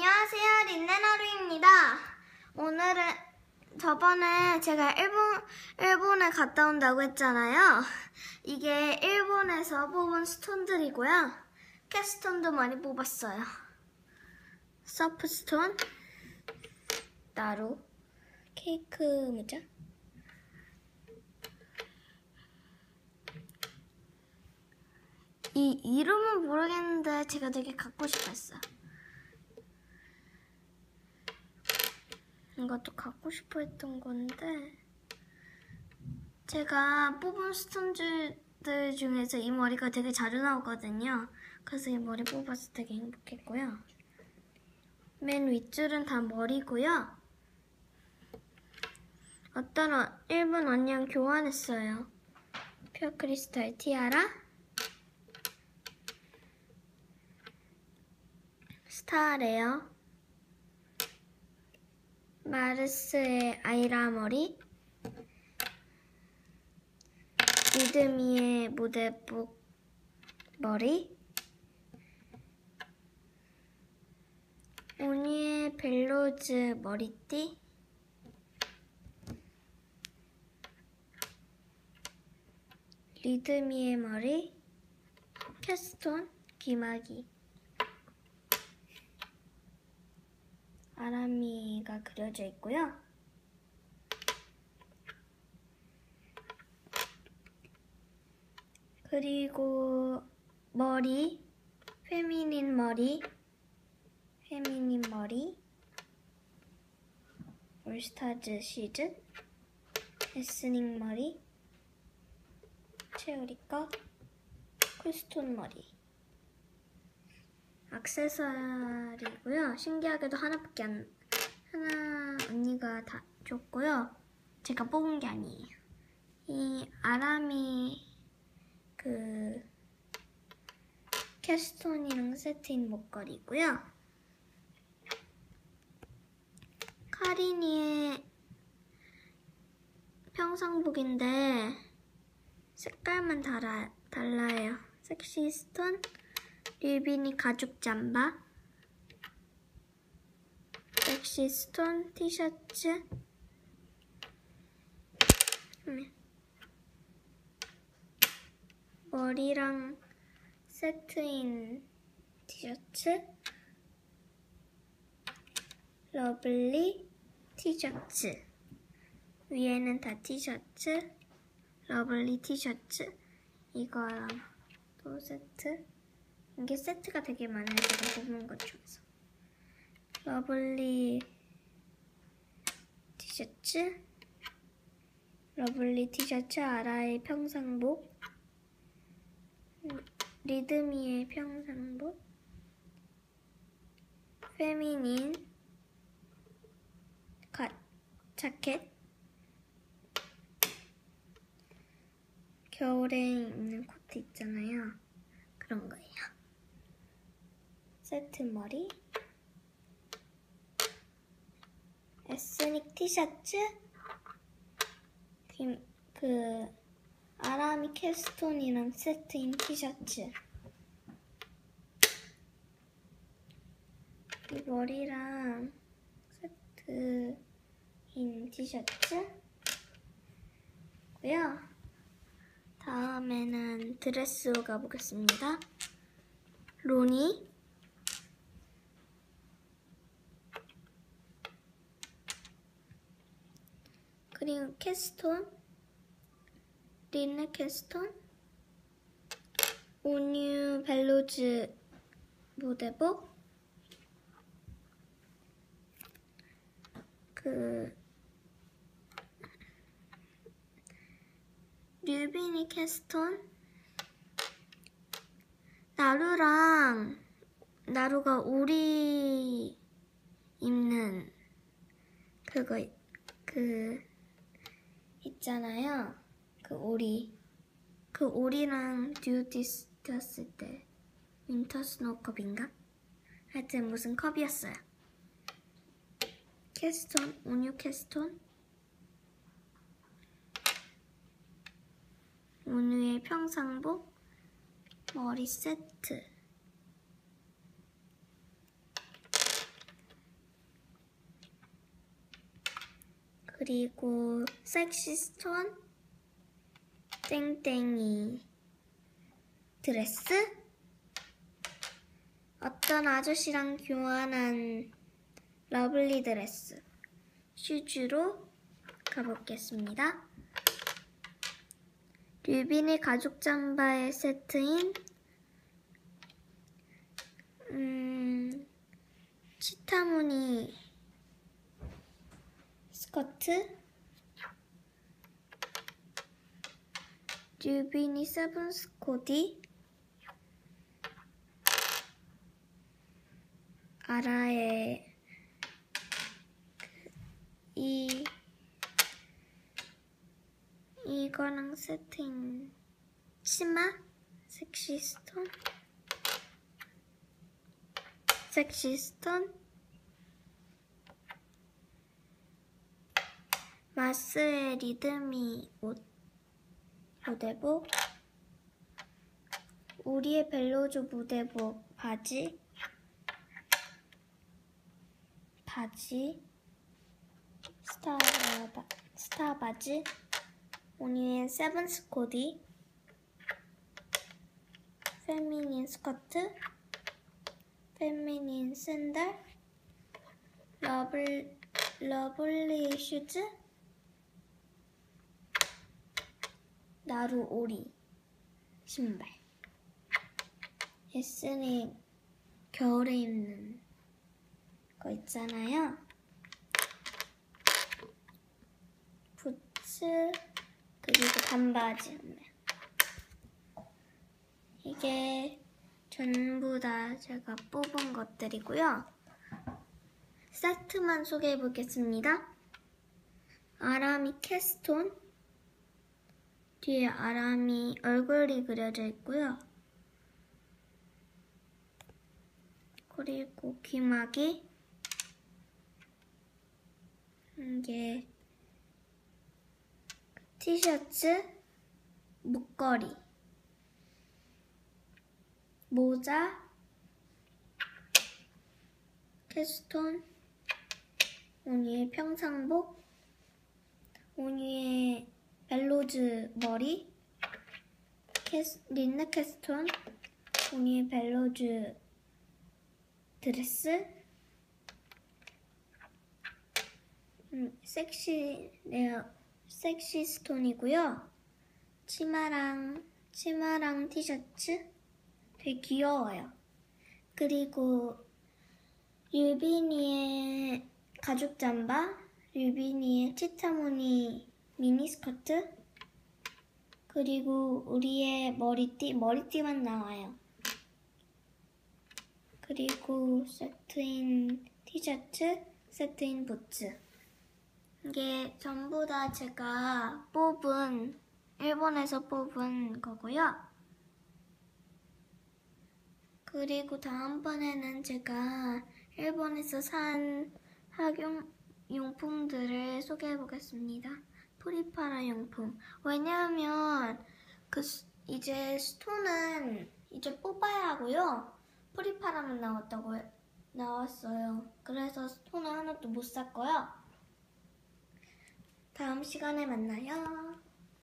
안녕하세요. 린네나루입니다. 오늘은 저번에 제가 일본, 일본에 갔다 온다고 했잖아요. 이게 일본에서 뽑은 스톤들이고요. 캐스톤도 많이 뽑았어요. 서프스톤, 나루, 케이크 모자. 이 이름은 모르겠는데 제가 되게 갖고 싶었어요. 이것도 갖고 싶어 했던 건데 제가 뽑은 스톤즈들 중에서 이 머리가 되게 자주 나오거든요. 그래서 이 머리 뽑아서 되게 행복했고요. 맨 윗줄은 다 머리고요. 어떤 어, 일본 언니랑 교환했어요. 퓨어 크리스탈 티아라, 스타레어, 마르스의 아이라 머리, 리드미의 무대복 머리, 오니의 벨로즈 머리띠, 리드미의 머리, 캐스톤, 기마기. 아람이가 그려져 있고요. 그리고 머리, 페미닌 머리, 페미닌 머리, 올스타즈 시즌, 에스닉 머리, 체오리 거, 쿨스톤 머리. 액세서리고요. 신기하게도 하나밖에 안 하나 언니가 다 줬고요. 제가 뽑은 게 아니에요. 이 아람이 그 캐스톤이랑 세트인 목걸이고요. 카리니의 평상복인데 색깔만 달아, 달라요. 섹시스톤 류빈이 가죽 잠바, 섹시 스톤 티셔츠, 머리랑 세트인 티셔츠, 러블리 티셔츠, 위에는 다 티셔츠, 러블리 티셔츠, 이거랑 또 세트, 이게 세트가 되게 많아요. 제가 뽑은 것 중에서. 러블리 티셔츠, 러블리 티셔츠 아라의 평상복, 리드미의 평상복, 페미닌 가, 자켓, 겨울에 입는 코트 있잖아요. 그런 거예요. 세트 머리. 에스닉 티셔츠. 그, 그 아라미 캐스톤이랑 세트인 티셔츠. 이 머리랑 세트인 티셔츠. 고요. 다음에는 드레스 가보겠습니다. 로니 그리고 캐스톤, 린네 캐스톤, 오뉴 벨로즈 모데복, 그 류비니 캐스톤, 나루랑 나루가 오리 입는 그거 그 있잖아요. 그 오리. 그 오리랑 듀티스 뛰었을 때 윈터 스노우 컵인가? 하여튼 무슨 컵이었어요. 캐스톤, 온유 캐스톤. 온유의 평상복, 머리 세트. 그리고 섹시스톤 땡땡이 드레스 어떤 아저씨랑 교환한 러블리 드레스 슈즈로 가보겠습니다. 류빈이 가죽 잠바의 세트인 음, 치타무늬 스커트 류빈이 세븐스 코디 아라의 이 이거랑 세팅 치마 섹시스톤 섹시스톤 마스의 리듬이 옷 무대복? 우리의 벨로즈 무대복 바지? 바지? 스타 바, 스타 바지? 오니의 세븐스 코디? 페미닌 스커트? 페미닌 샌들? 러블 러블리 슈즈 나루 오리 신발 예스는 겨울에 입는 거 있잖아요. 부츠 그리고 반바지 이게 전부 다 제가 뽑은 것들이고요. 세트만 소개해 보겠습니다. 아라미 캐스톤 뒤에 아라미 얼굴이 그려져 있고요. 그리고 귀마개 이게 티셔츠, 목걸이, 모자, 캐스톤, 오니의 평상복, 오니의 벨로즈 머리, 캐스, 린네 캐스톤, 오니의 벨로즈 드레스, 음, 섹시, 네요. 섹시 스톤이고요. 치마랑, 치마랑 티셔츠 되게 귀여워요. 그리고 유빈이의 가죽 잠바, 유빈이의 치타무늬 미니스커트, 그리고 우리의 머리띠, 머리띠만 나와요. 그리고 세트인 티셔츠, 세트인 부츠. 이게 전부 다 제가 뽑은, 일본에서 뽑은 거고요. 그리고 다음번에는 제가 일본에서 산 학용 용품들을 소개해 보겠습니다. 프리파라 용품. 왜냐하면 그 스- 이제 스톤은 이제 뽑아야 하고요. 프리파라만 나왔다고 해- 나왔어요. 그래서 스톤은 하나도 못 샀고요. 다음 시간에 만나요.